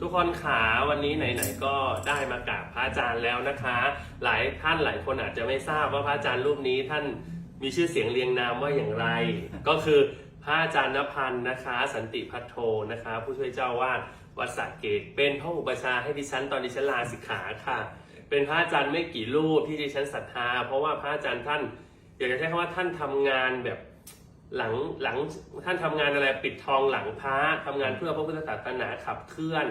ทุกคนขาวันนี้ไหนๆก็ได้มากราบพระอาจารย์แล้วนะคะ หลายท่านหลายคนอาจจะไม่ทราบว่าพระอาจารย์รูปนี้ท่านมีชื่อเสียงเรียงนามว่าอย่างไร ก็คือพระอาจารย์นพันธ์นะคะ สันติพัทโทนะคะ ผู้ช่วยเจ้าวาดวัดสระเกตเป็นพระอุปชาให้ดิฉันตอนดิฉันลาสิกขาค่ะ เป็นพระอาจารย์ไม่กี่รูปที่ดิฉันศรัทธา เพราะว่าพระอาจารย์ท่านอยากจะใช้คำว่าท่านทำงานแบบ หลังหลังท่านทำงานอะไรปิดทองหลังพระทำงานเพื่อพระพุทธศาสนาขับเคลื่อน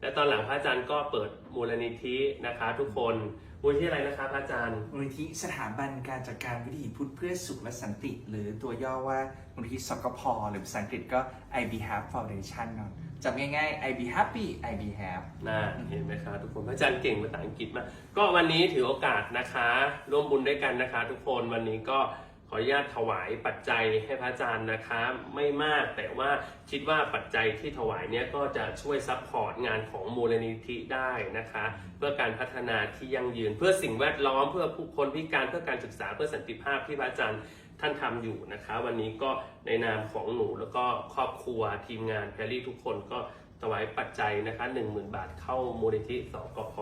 และตอนหลังพระอาจารย์ก็เปิดมูลนิธินะคะ ทุกคนมูลนิธิอะไรนะคะพระอาจารย์มูลนิธิสถาบันการจัดการวิถีพุทธเพื่อสุขและสันติ หรือตัวย่อว่ามูลนิธิสกพหรือภาษาอังกฤษก็ I Be Happy Foundation เนอะจำง่ายๆ I Be Happy I Be Happy นะเห็นไหมคะทุกคนพระอาจารย์เก่งภาษาอังกฤษมากก็วันนี้ถือโอกาสนะคะ ร่วมบุญด้วยกันนะคะ ทุกคนวันนี้ก็ข ออนุญาตถวายปัจจัยให้พระอาจารย์นะคะ ไม่มากแต่ว่าคิดว่าปัจจัยที่ถวายเนี่ยก็จะช่วยซัพพอร์ตงานของมูลนิธิได้นะคะ เพื่อการพัฒนาที่ยั่งยืน เพื่อสิ่งแวดล้อมเพื่อผู้คนพิการเพื่อการศึกษาเพื่อสันติภาพที่พระอาจารย์ท่านทำอยู่นะคะ วันนี้ก็ในนามของหนูแล้วก็ครอบครัวทีมงานแพรรี่ทุกคนก็ถวายปัจจัยนะคะ 10,000 บาทเข้ามูลนิธิสกพ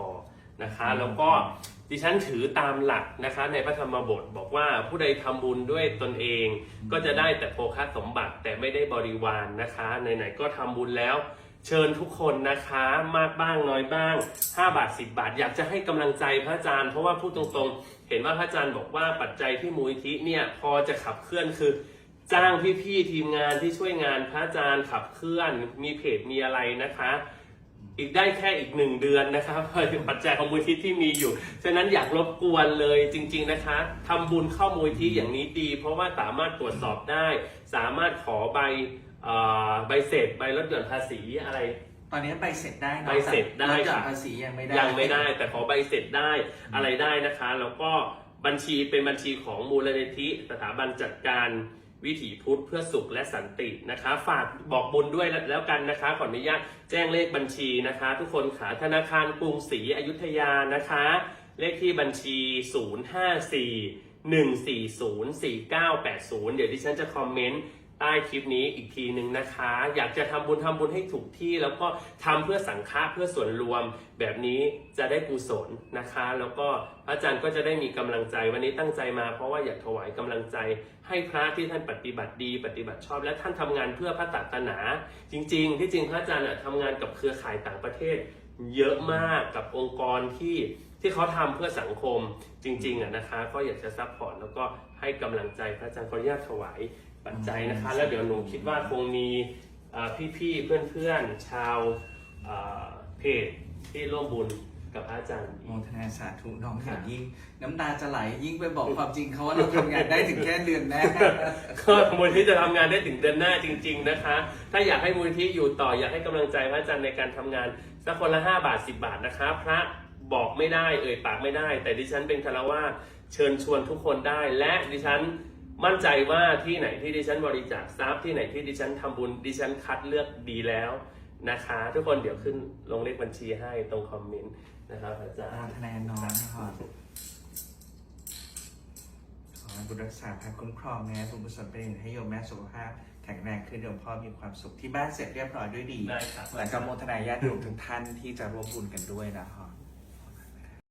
นะคะ แล้วก็ ดิฉันถือตามหลักนะคะในพระธรรมบทบอกว่าผู้ใดทำบุญด้วยตนเอง ก็จะได้แต่โภคสมบัติแต่ไม่ได้บริวารนนะคะไหนๆก็ทำบุญแล้ว เชิญทุกคนนะคะมากบ้างน้อยบ้าง 5 บาท 10 บาท อยากจะให้กำลังใจพระอาจารย์เพราะว่าพูดตรงๆ เห็นว่าพระอาจารย์บอกว่าปัจจัยที่มูลนิธิเนี่ยพอจะขับเคลื่อนคือ จ้างพี่ๆทีมงานที่ช่วยงานพระอาจารย์ขับเคลื่อน มีเพจมีอะไรนะคะ อีกได้แค่อีกหนึ่งเดือนนะคะเพราะเป็นปัจจัยของมูลนิธิที่มีอยู่ ฉะนั้นอยากรบกวนเลยจริง ๆนะคะทำบุญเข้ามูลนิธิอย่างนี้ดี เพราะว่าสามารถตรวจสอบได้ สามารถขอใบเอ่อใบเสร็จใบลดหย่อนภาษีอะไร ตอนนี้ใบเสร็จได้นะใบเสร็จได้แต่ลดหย่อนค่ะภาษียังไม่ได้ยังไม่ได้ แต่ขอใบเสร็จได้อะไรได้นะคะ แล้วก็บัญชีเป็นบัญชีของมูลนิธิสถาบันจัดการ วิถีพุทธเพื่อสุขและสันตินะคะ ฝากบอกบุญด้วยแล้วกันนะคะ ขออนุญาตแจ้งเลขบัญชีนะคะ ทุกคนขาธนาคารกรุงศรีอยุธยานะคะ เลขที่บัญชี 054 140 4980 เดี๋ยวดิฉันจะคอมเมนต์ ใต้คลิปนี้อีกทีหนึ่งนะคะ อยากจะทำบุญทำบุญให้ถูกที่ แล้วก็ทำเพื่อสังฆะเพื่อส่วนรวมแบบนี้จะได้กุศลนะคะ แล้วก็พระอาจารย์ก็จะได้มีกำลังใจวันนี้ตั้งใจมา เพราะว่าอยากถวายกำลังใจ ให้พระที่ท่านปฏิบัติดี ปฏิบัติชอบ และท่านทำงานเพื่อพระศาสนา จริง ๆ ที่จริงพระอาจารย์ทำงานกับเครือข่ายต่างประเทศ เยอะมากกับองค์กรที่ที่เขาทำเพื่อสังคมจริงๆอะนะคะ ก็อยากจะซัพพอร์ตแล้วก็ให้กำลังใจพระอาจารย์ขออนุญาตถวาย ปัจจัยนะคะ แล้วเดี๋ยวหนูคิดว่าคงมีอ่าพี่ๆเพื่อนๆชาวอ่าเพจที่ร่วมบุญกับพระอาจารย์อีโมกทนาสาธุน้องเห็นยิ่ง น้ำตาจะไหลยิ่งไปบอกความจริงเขาว่าเราทำงานได้ถึงแค่เดือนแรกก็มูลที่จะทำงานได้ถึงเดือนหน้าจริง ๆนะคะ ถ้าอยากให้มูลที่อยู่ต่ออยากให้กำลังใจพระอาจารย์ในการทำงานสักคนละ5บาท 10 บาทนะคะ พระบอกไม่ได้เอ่ยปากไม่ได้ แต่ดิฉันเป็นคารวาสเชิญชวนทุกคนได้ และดิฉัน มั่นใจว่าที่ไหนที่ดิฉันบริจาคทรัพย์ที่ไหนที่ดิฉันทำบุญดิฉันคัดเลือกดีแล้วนะคะ ทุกคนเดี๋ยวขึ้นลงเลขบัญชีให้ตรงคอมเมนต์นะครับอาจารโมย์ทนาน้องนะครับขอให้บุญรักษาพาคุ้มครองนะบุญกุศลเป็นให้โยมแม่สุขภาพแข็งแรงขึ้นโยมพ่อมีความสุขที่บ้านเสร็จเรียบร้อยด้วยดีได้ครับแล้วก็โมทนาญาติโยมทุกท่านที่จะร่วมบุญกันด้วยนะครับ